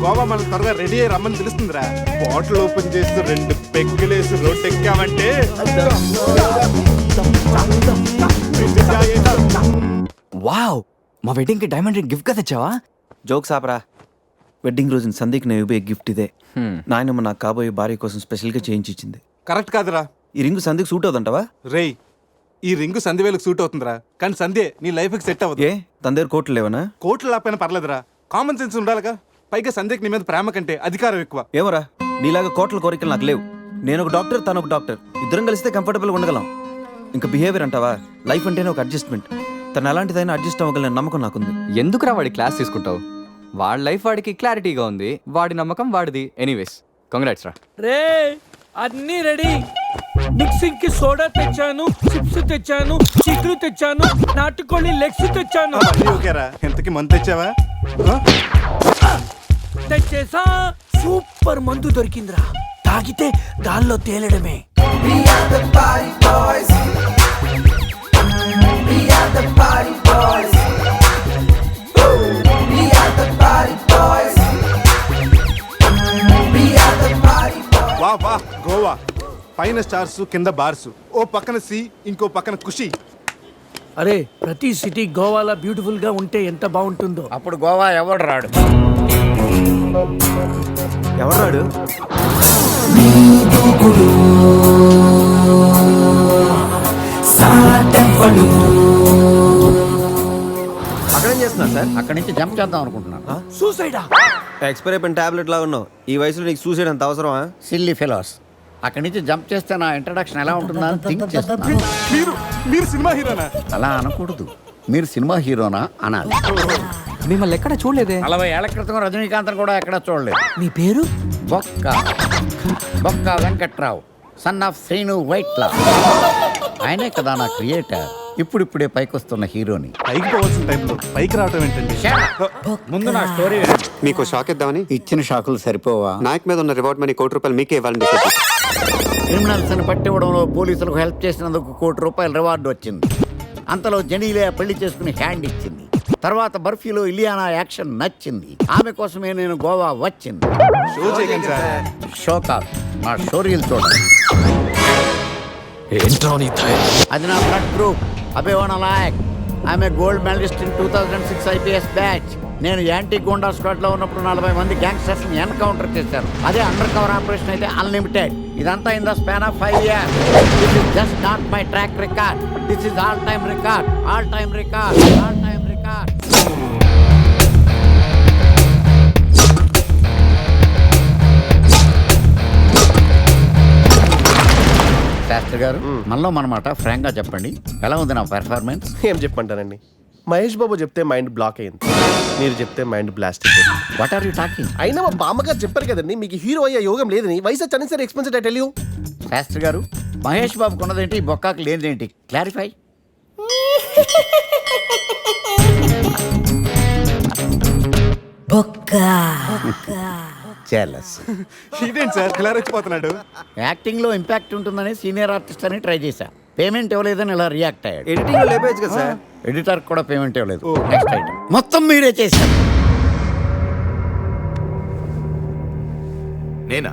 గోవా మన త్వరగా రెడీ అయ్యి రమ్మని పిలుస్తుందిరా. బాటిల్ ఓపెన్ చేసి రెండు పెగ్గులేసి రోడ్ ఎక్కామంటే వావ్! మా వెడ్డింగ్కి డైమండ్ రింగ్ గిఫ్ట్గా తెచ్చావా జోక్స్ ఆపరా. వెడ్డింగ్ రోజున సందీక్ నేను ఇవ్వే గిఫ్ట్ ఇదే. నాయనమ్మ నాకు కాబోయే భార్య కోసం స్పెషల్గా చేయించి ఇచ్చింది కరెక్ట్ కాదురా. ఈ రింగు సందీక్ సూట్ అవుతుంటావా రేయ్ ఈ రింగు సంధ్యవేలకు సూట్ అవుతుందిరా. కానీ సంధ్య నీ లైఫ్కి సెట్ అవ్వదు. ఏ? తన దగ్గర కోట్లు లేవనా? కోట్లు లేకపోయినా పర్లేదురా. కామన్ సెన్స్ ఉండాలిగా. పైగా సంధ్యకి నీ మీద ప్రేమ కంటే అధికారం ఎక్కువ. ఏమరా నీలాగా కోట్ల కోరికలు నాకు లేవు. నేను ఒక డాక్టర్ తను ఒక డాక్టర్. ఇద్దరం కలిస్తే కంఫర్టబుల్గా ఉండగలం. ఇంకా బిహేవియర్ అంటావా? లైఫ్ అంటేనే ఒక అడ్జస్ట్మెంట్ తను ఎలాంటిదైనా అడ్జస్ట్ అవ్వగలని నమ్మకం నాకుంది. ఎందుకురా వాడి క్లాస్ తీసుకుంటావు? వాడి లైఫ్ వాడికి క్లారిటీగా ఉంది. వాడి నమ్మకం వాడిది. ఎనీవేస్ కంగ్రాట్స్ రా. రే అన్ని రెడీ. మిక్సింగ్కి సోడా తెచ్చాను చిప్స్ తెచ్చాను చిక్కులు తెచ్చాను నాటుకోళ్ళి లెగ్స్ తెచ్చాను. ఓకేరా. ఎంతకి మంత్ తెచ్చావా? తెచ్చేసా? సూపర్ మందు దొరికిందిరా. తాగితే దానిలో తేలడమే. వా వా గోవా. పైన స్టార్స్ కింద బార్స్. ఓ పక్కన సి ఇంకో పక్కన ఖుషి అరే ప్రతి సిటీ గోవాలో బ్యూటిఫుల్గా ఉంటే ఎంత బాగుంటుందో. అప్పుడు గోవా ఎవడు రాడు? ఎవరాడు అక్కడేం చేస్తున్నా సార్? అక్కడి నుంచి జంప్ చేద్దాం అనుకుంటున్నాను. సూసైడా ఎక్స్పైర్ అయిపోయిన టాబ్లెట్ లా ఉన్నావు? ఈ వయసులో నీకు సూసైడ్ అంత అవసరమా? సిల్లీ ఫెలోస్ అక్కడి నుంచి జంప్ చేస్తే నా ఇంట్రడక్షన్ ఎలా ఉంటుందా అని థింక్ చేస్తున్నాను మీరు మీరు సినిమా హీరోనా? అలా అనకూడదు. మీరు సినిమా హీరోనా అనాలి. మిమ్మల్ని ఎక్కడ చూడలేదే? నలభై ఏళ్ళ క్రితం రజనీకాంత్ కూడా ఎక్కడ చూడలేదు. మీ పేరు? బొక్క. Bokka Venkatrao son of Srinu Vaitla. ఆయనే కదా నా క్రియేటర్ ఇప్పుడిప్పుడే పైకొస్తున్న హీరోని. పైకి పోవాల్సిన టైంలో పైకి రావటం ఏంటండి? ముందు నా స్టోరీ మీకు షాక్ ఇద్దామని? ఇచ్చిన షాకులు సరిపోవా? నాయక్ మీద ఉన్న రివార్డ్ మనీ కోటి రూపాయలు మీకే ఇవ్వాలని డిసైడ్ చేశాను. క్రిమినల్స్ని పట్టివ్వడంలో పోలీసులకు హెల్ప్ చేసినందుకు కోటి రూపాయల రివార్డు వచ్చింది. అంతలో జనీలే పెళ్ళి చేసుకుని హ్యాండ్ ఇచ్చింది. తర్వాత బర్ఫీలో ఇలియానా యాక్షన్ నచ్చింది. ఆమె కోసమే నేను గోవా వచ్చింది. షో నా షోరీలు చూడండి. అది నా బ్లడ్ గ్రూప్. అభివన లాయక్. ఆమె gold medalist in two thousand six IPS batch. నేను యాంటీ గోండా స్క్వాడ్లో ఉన్నప్పుడు నలభై మంది గ్యాంగ్స్టర్స్ని ఎన్కౌంటర్ చేశారు. అదే అండర్ కవర్ ఆపరేషన్ అయితే అన్లిమిటెడ్. ఇదంతా in the span of five years. This is just not my track record this is all time record all time record all time record Shastri garu మనలో మనమాట ఫ్రాంక్గా చెప్పండి. ఎలా ఉంది నా పెర్ఫార్మెన్స్ ఏం చెప్పంటానండి మహేష్ బాబు చెప్తే మైండ్ బ్లాక్ అయింది మీరు చెప్తే mind blast what are you talking అయినా మా బామ్మగారు చెప్పారు కదండి మీకు హీరో అయ్యే యోగం లేదని. వయసు వచ్చాను సరే ఎక్స్పెన్సెడ్ టెల్ యూ శాస్త్రి గారు మహేష్ బాబుకు ఉన్నదేంటి బొక్కాకు లేనిదేంటి? క్లారిఫై చెలస్ ఇదేంటి సార్ ఇలా రెచ్చిపోతున్నాడు? యాక్టింగ్లో ఇంపాక్ట్ ఉంటుందని సీనియర్ ఆర్టిస్ట్ అని ట్రై చేశా. పేమెంట్ ఇవ్వలేదని ఇలా రియాక్ట్ అయ్యాడు. ఎడిటింగ్లో లేపేయచ్చు కదా సార్? ఎడిటర్ కూడా పేమెంట్ ఇవ్వలేదు. నెక్స్ట్ ఐటమ్ మొత్తం మీరే చేశారు. నేనా?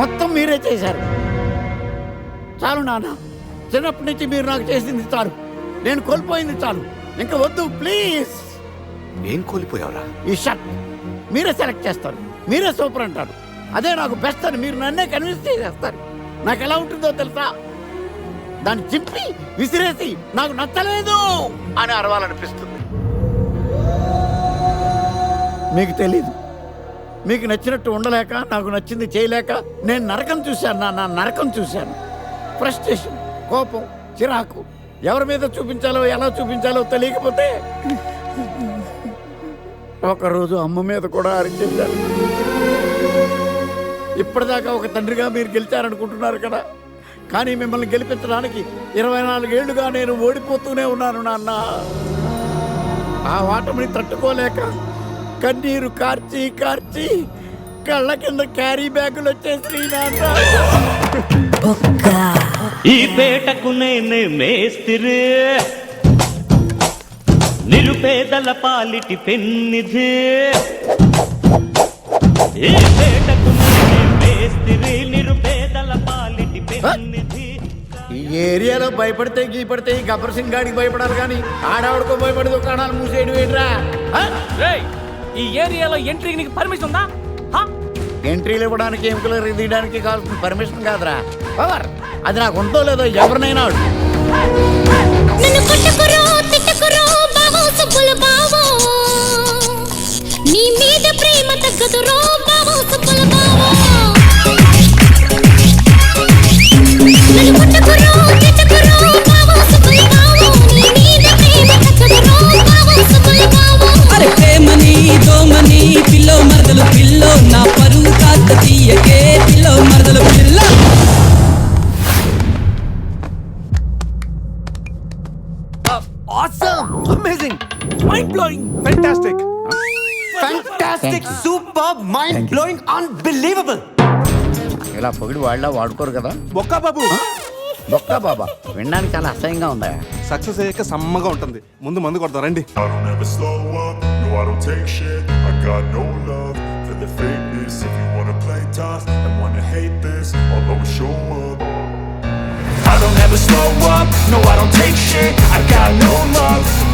మొత్తం మీరే చేశారు. చాలు నాన్న చిన్నప్పటి నుంచి మీరు నాకు చేసింది చాలు. నేను కోల్పోయింది చాలు. ఇంకా వద్దు ప్లీజ్ ఏం కోల్పోయావురా. ఈ షర్ట్ మీరే సెలెక్ట్ చేస్తారు. మీరే సూపర్ అంటారు. అదే నాకు బెస్ట్ అని మీరు నన్నే కన్విన్స్ చేసేస్తారు. నాకు ఎలా ఉంటుందో తెలుసా? దాన్ని చింపి విసిరేసి నాకు నచ్చలేదు అని అరవాలనిపిస్తుంది. మీకు తెలీదు. మీకు నచ్చినట్టు ఉండలేక నాకు నచ్చింది చేయలేక నేను నరకం చూశాను నా నా నరకం చూశాను. ఫ్రస్ట్రేషన్ కోపం చిరాకు ఎవరి మీద చూపించాలో ఎలా చూపించాలో తెలియకపోతే ఒకరోజు అమ్మ మీద కూడా అరిచేశాను. ఇప్పటిదాకా ఒక తండ్రిగా మీరు గెలిచారనుకుంటున్నారు కదా. కానీ మిమ్మల్ని గెలిపించడానికి ఇరవై నాలుగేళ్ళుగా నేను ఓడిపోతూనే ఉన్నాను నాన్న. ఆ వాటమిని తట్టుకోలేక కన్నీరు కార్చి కార్చి కళ్ళ కింద క్యారీ బ్యాగులు వచ్చేసి నాన్న. ఈ పేటకు నేనే మేస్తిరి నిరుపేదల పాలిటి పెన్నిధి. ఈ పేట ఈ ఏరియాలో భయపడితే గీపడితే ఈ గబ్బర్ సింగ్ గాడికి భయపడాలి కానీ ఆడావిడకో భయపడి దుకాణాలు మూసేయడం ఏంట్రా? ఆ? రేయ్ ఈ ఏరియాలో ఎంట్రీకి నీకు పర్మిషన్ ఉందా? హా? ఎంట్రీలు ఇవ్వడానికి ఎముకలు తీయడానికి కావాల్సిన పర్మిషన్ కాదురా. పవర్ అది నాకు ఉందో లేదో ఎవరినైనా నీ మీద ప్రేమ తగ్గదురో బావో amazing mind blowing fantastic Fantastic, super mind blowing unbelievable ఇలా పొగిడి వాళ్ళ వాడుకోరు కదా బొక్క బాబు బొక్క బాబా వినడానికి చాలా అసహ్యంగా ఉందా సక్సెస్ అయ్యాక సమ్మగా ఉంటుంది ముందు మందు కొడతాం రండి I don't ever slow up, no I don't take shit I got no love for the fakeness If you wanna play tough and wanna hate this I'll always show up I don't ever slow up, no I don't take shit I got no love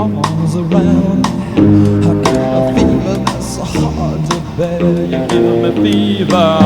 arms around I get a fever that's so hard to bear. You give me fever.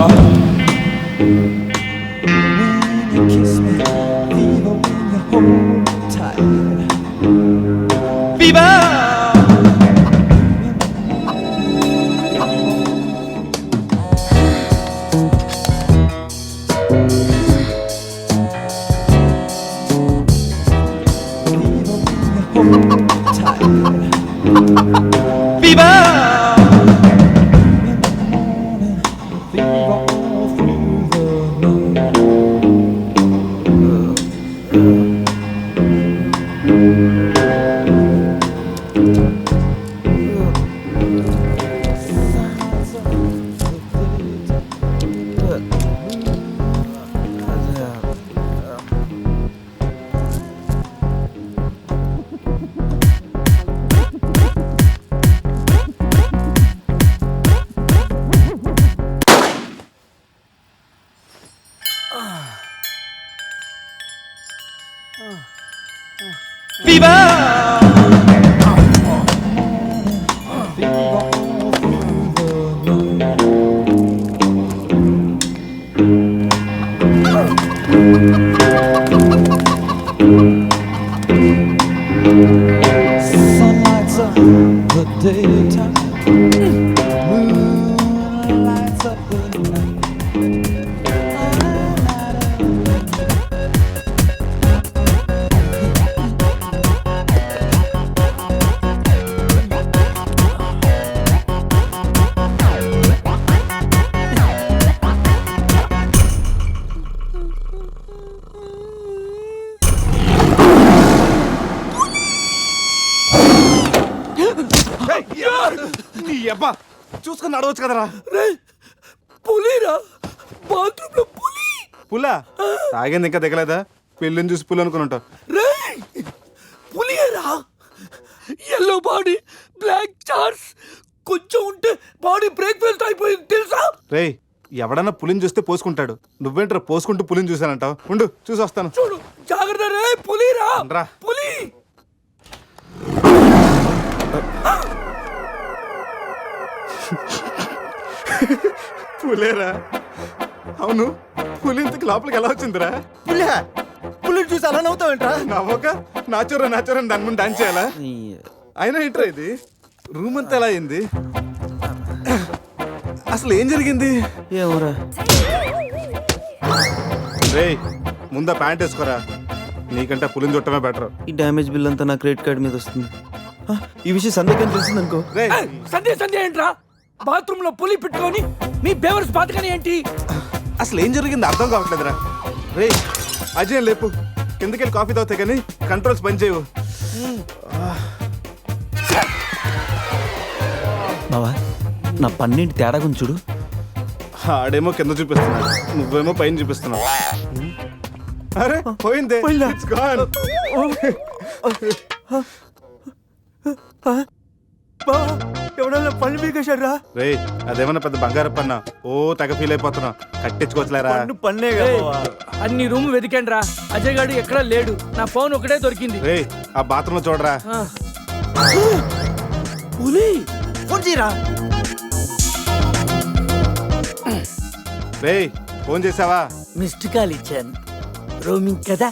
చూసుకుని నడవచ్చు కదరా. పులిరా బాత్రూమ్లో పులి? పుల్ల తాగింది ఇంకా దిగలేదా? పెళ్ళిని చూసి పుల్లు అనుకుని రేయ్ పులియరా? ఎల్లో బాడీ బ్లాక్ చార్స్ కొంచెం ఉంటే బాడీ బ్రేక్ఫాస్ట్ అయిపోయింది తెలుసా? రేయ్ ఎవడన్నా పులిని చూస్తే పోసుకుంటాడు. నువ్వేంట్రా పోసుకుంటూ పులిని చూసానంటావు ఉండు చూసి వస్తాను. చూడు జాగ్రత్త రే పులిరా. రా. పులి. పులేరా అవును పులి ఇంతకు లోపలికి ఎలా వచ్చిందిరా? పులి పులిని చూసి అలా నవ్వుతావేంట్రా? నవ్వక నాచురా నాచురా అని దాని ముందు డాన్స్ చేయాలా? అయినా ఏంట్రా ఇది. రూమ్ అంతా ఎలా అయింది? అసలు ఏం జరిగింది? ఏమోరా. రే ముందా ప్యాంట్ వేసుకోరా? నీకంటే పులిని చుట్టమే బెటర్ ఈ డ్యామేజ్ బిల్ అంతా నా క్రెడిట్ కార్డ్ మీద వస్తుంది. ఆ, ఈ విషయం సందేహం తెలిసిందనుకో? రే సంధ్య సంధ్య ఏంట్రా? బాత్రూమ్లో పులి పెట్టుకొని మీ బేవర్స్ బాతకని ఏంటి అసలు ఏం జరిగింది అర్థం కావట్లేదురా రే అజయ్ లేపు కిందకెళ్ళి కాఫీ తాగుతాయి కానీ కంట్రోల్స్ పని చేయవు బావా నా పన్నీటి తేడా గురించి చూడు ఆడేమో కింద చూపిస్తున్నాడు నువ్వేమో పైన చూపిస్తున్నావు అరే పోయిందే It's gone. ఎవడన్నా పళ్ళు పీకేశాడు రా రేయ్ అదేమన్నా పెద్ద బంగారు పన్న? ఓ తెగ ఫీల్ అయిపోతున్నా కట్టించుకోవచ్చులేరా? పన్నే ఏయ్, అన్ని రూమ్ వెతికాను రా అజయ్ గాడు ఎక్కడా లేడు. నా ఫోన్ ఒకటే దొరికింది. రేయ్ ఆ బాత్రూమ్లో చూడరా. ఆ. పులి ఫోన్ చేయరా? రేయ్ ఫోన్ చేసావా? మిస్డ్ కాల్ ఇచ్చాను. రోమింగ్ కదా?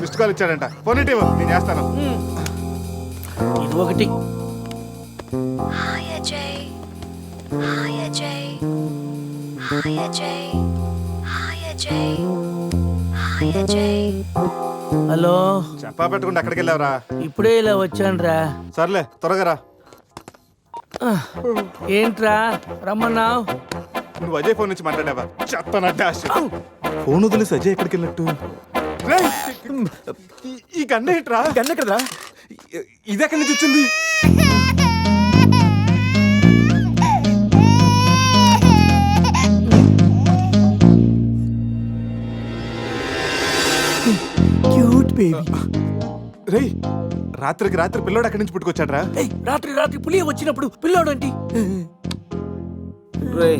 మిస్డ్ కాల్ ఇచ్చాడంట. ఫోన్ ఇటు ఇవ్వు, నేను చేస్తాను. ఇది ఒకటి. హలో. చెప్పా పెట్టకుండా ఎక్కడికి వెళ్ళావురా? ఇప్పుడే ఇలా వచ్చాను రా సర్లే త్వరగా రా. ఏంట్రా? రమ్మన్నావు? నువ్వు అజయ్ ఫోన్ నుంచి మాట్లాడావా? చెత్తనట్టే ఫోన్ వదిలేసి అజయ్ ఎక్కడికి వెళ్ళట్టు ఈ- గన్న ఏంట్రా? గన్న ఇ- ఇది ఎక్కడి నుంచి వచ్చింది? రాత్రికి రాత్రి పిల్లోడు అక్కడి నుంచి పుట్టుకొచ్చాడ్రా? రాత్రి రాత్రి పులి వచ్చినప్పుడు పిల్లోడంటి రే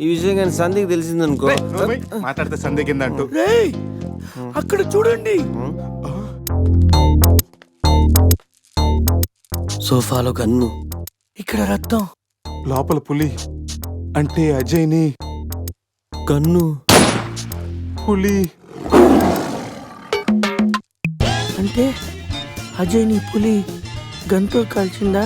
ఈ విషయం కానీ సంధికి తెలిసిందనుకో. మాట్లాడితే సందే కింద అంటూ. రేయ్ అక్కడ చూడండి. సోఫాలో గన్ను ఇక్కడ రక్తం. లోపల పులి. అంటే అజయ్ని. గన్ను పులి. అంటే అజయ్ నీ పులి గంతో కాల్చిందా?